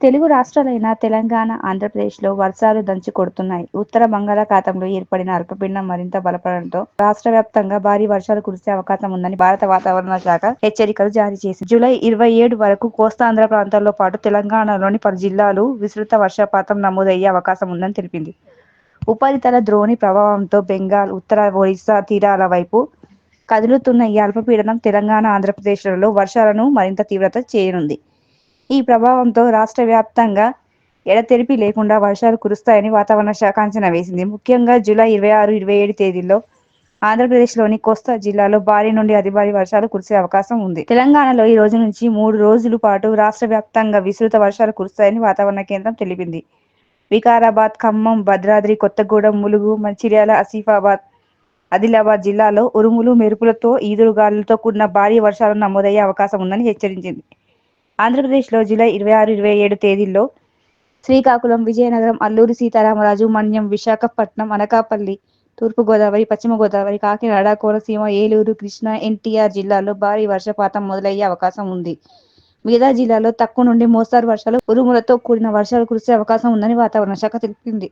తెలుగు రాష్ట్రాలైన తెలంగాణ, ఆంధ్రప్రదేశ్లో వర్షాలు దంచి కొడుతున్నాయి. ఉత్తర బంగాళాఖాతంలో ఏర్పడిన అల్పపీడనం మరింత బలపడడంతో రాష్ట్ర వ్యాప్తంగా భారీ వర్షాలు కురిసే అవకాశం ఉందని భారత వాతావరణ శాఖ హెచ్చరికలు జారీ చేసింది. జూలై ఇరవై ఏడు వరకు కోస్తాంధ్ర ప్రాంతాల్లో పాటు తెలంగాణలోని పలు జిల్లాలు విస్తృత వర్షపాతం నమోదయ్యే అవకాశం ఉందని తెలిపింది. ఉపరితల ద్రోణి ప్రభావంతో బెంగాల్, ఉత్తర ఒరిస్సా తీరాల వైపు కదులుతున్న ఈ అల్పపీడనం తెలంగాణ, ఆంధ్రప్రదేశ్లలో వర్షాలను మరింత తీవ్రత చేయనుంది. ఈ ప్రభావంతో రాష్ట్ర వ్యాప్తంగా ఎడతెరిపి లేకుండా వర్షాలు కురుస్తాయని వాతావరణ శాఖ అంచనా వేసింది. ముఖ్యంగా జూలై ఇరవై ఆరు, ఇరవై ఏడు తేదీల్లో ఆంధ్రప్రదేశ్లోని కోస్తా జిల్లాలో భారీ నుండి అతి భారీ వర్షాలు కురిసే అవకాశం ఉంది. తెలంగాణలో ఈ రోజు నుంచి మూడు రోజుల పాటు రాష్ట్ర వ్యాప్తంగా విస్తృత వర్షాలు కురుస్తాయని వాతావరణ కేంద్రం తెలిపింది. వికారాబాద్, ఖమ్మం, భద్రాద్రి కొత్తగూడెం, ములుగు, మంచిర్యాల, ఆసిఫాబాద్, ఆదిలాబాద్ జిల్లాలో ఉరుములు, మెరుపులతో ఈదురుగాలులతో కూడిన భారీ వర్షాలు నమోదయ్యే అవకాశం ఉందని హెచ్చరించింది. ఆంధ్రప్రదేశ్లో జూలై ఇరవై ఆరు, ఇరవై ఏడు తేదీల్లో శ్రీకాకుళం, విజయనగరం, అల్లూరి సీతారామరాజు, మన్యం, విశాఖపట్నం, అనకాపల్లి, తూర్పు గోదావరి, పశ్చిమ గోదావరి, కాకినాడ, కోనసీమ, ఏలూరు, కృష్ణా, ఎన్టీఆర్ జిల్లాలో భారీ వర్షపాతం మొదలయ్యే అవకాశం ఉంది. మిగతా జిల్లాలో తక్కువ నుండి మోస్తరు వర్షాలు, ఉరుములతో కూడిన వర్షాలు కురిసే అవకాశం ఉందని వాతావరణ శాఖ తెలిపింది.